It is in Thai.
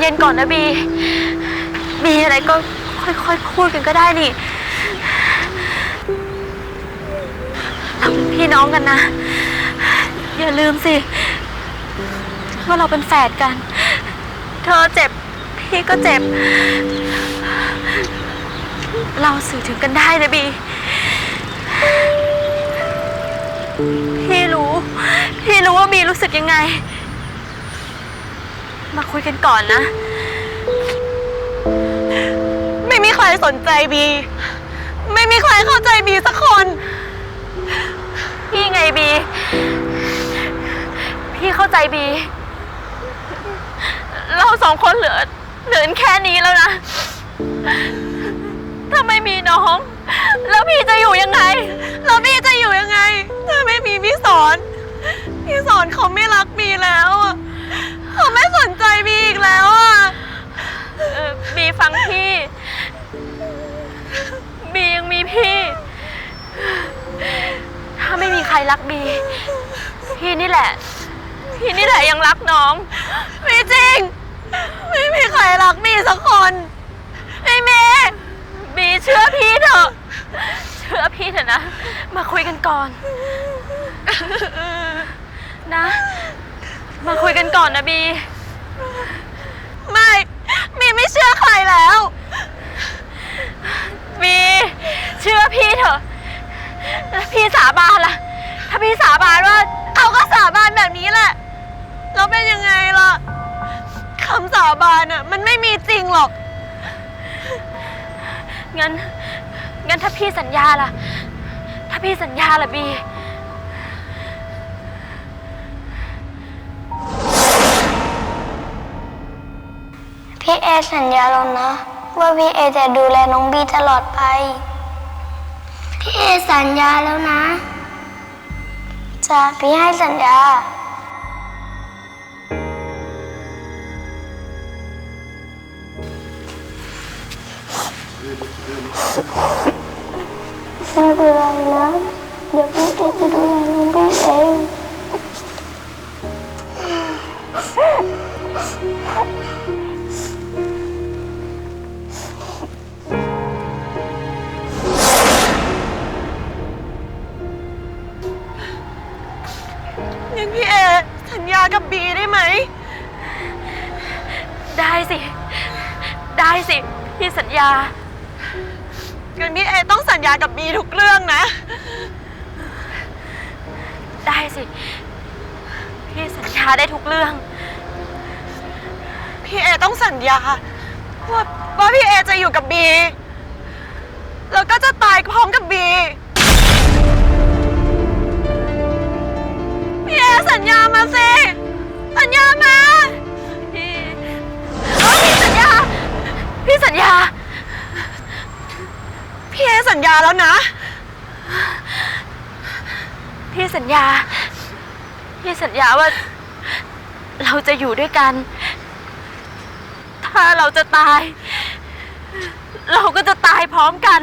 เย็นก่อนนะบี มีอะไรก็ค่อยๆพูดกันก็ได้นี่เราเป็นพี่น้องกันนะ อย่าลืมสิว่าเราเป็นแฝดกัน เธอเจ็บ พี่ก็เจ็บ เราสื่อถึงกันได้นะบี พี่รู้ พี่รู้ว่าบีรู้สึกยังไง มาคุยกันก่อนนะ ไม่มีใครสนใจบี ไม่มีใครเข้าใจบีสักคน พี่ไงบี พี่เข้าใจบี เราสองคนเหลือเหลือแค่นี้แล้วนะ ถ้าไม่มีน้อง แล้วพี่จะอยู่ยังไง แล้วบีจะอยู่ยังไง ถ้าไม่มีพี่สอน พี่สอนเขาไม่รักบีแล้วอะเขาไม่สนใจบีอีกแล้วอะ เออบี ฟังพี่ บียังมีพี่ ถ้าไม่มีใครรักบี พี่นี่แหละ พี่นี่แหละยังรักน้องไม่จริง ไม่มีใครรักบีสักคนไม่มีบีเชื่อพี่เถอะ เชื่อพี่เถอะนะ มาคุยกันก่อน นะ มาคุยกันก่อนนะบี ไม่บีไม่เชื่อใครแล้ว บีเชื่อพี่เถอะแล้วพี่สา บานล่ะ ถ้าพี่สาบานว่าเขาก็สาบานแบบนี้แหละแล้วเป็นยังไงล่ะคำสาบานอะ มันไม่มีจริงหรอก งั้น งั้นถ้าพี่สัญญาล่ะ ถ้าพี่สัญญาล่ะบี พี่เอสัญญาแล้วนะ ว่าพี่เอจะดูแลน้องบีตลอดไป พี่เอสัญญาแล้วนะจ้ะพี่ให้สัญญา ไม่เป็นไรนะเดี๋ยวพี่เอจะดูแลน้องบีเอง งั้นพี่เอสัญญากับบีได้ไหม ได้สิ ได้สิ พี่สัญญา งั้นพี่เอต้องสัญญากับบีทุกเรื่องนะ ได้สิ พี่สัญญาได้ทุกเรื่อง พี่เอต้องสัญญาว่าว่าพี่เอจะอยู่กับบี แล้วก็จะตายพร้อมกับบี พี่เอสัญญามาสิสัญญามาพี่เอ้ยพี่สัญญา พี่สัญญา พี่เอสัญญาแล้วนะ พี่สัญญา พี่สัญญาว่า เราจะอยู่ด้วยกัน ถ้าเราจะตาย เราก็จะตายพร้อมกัน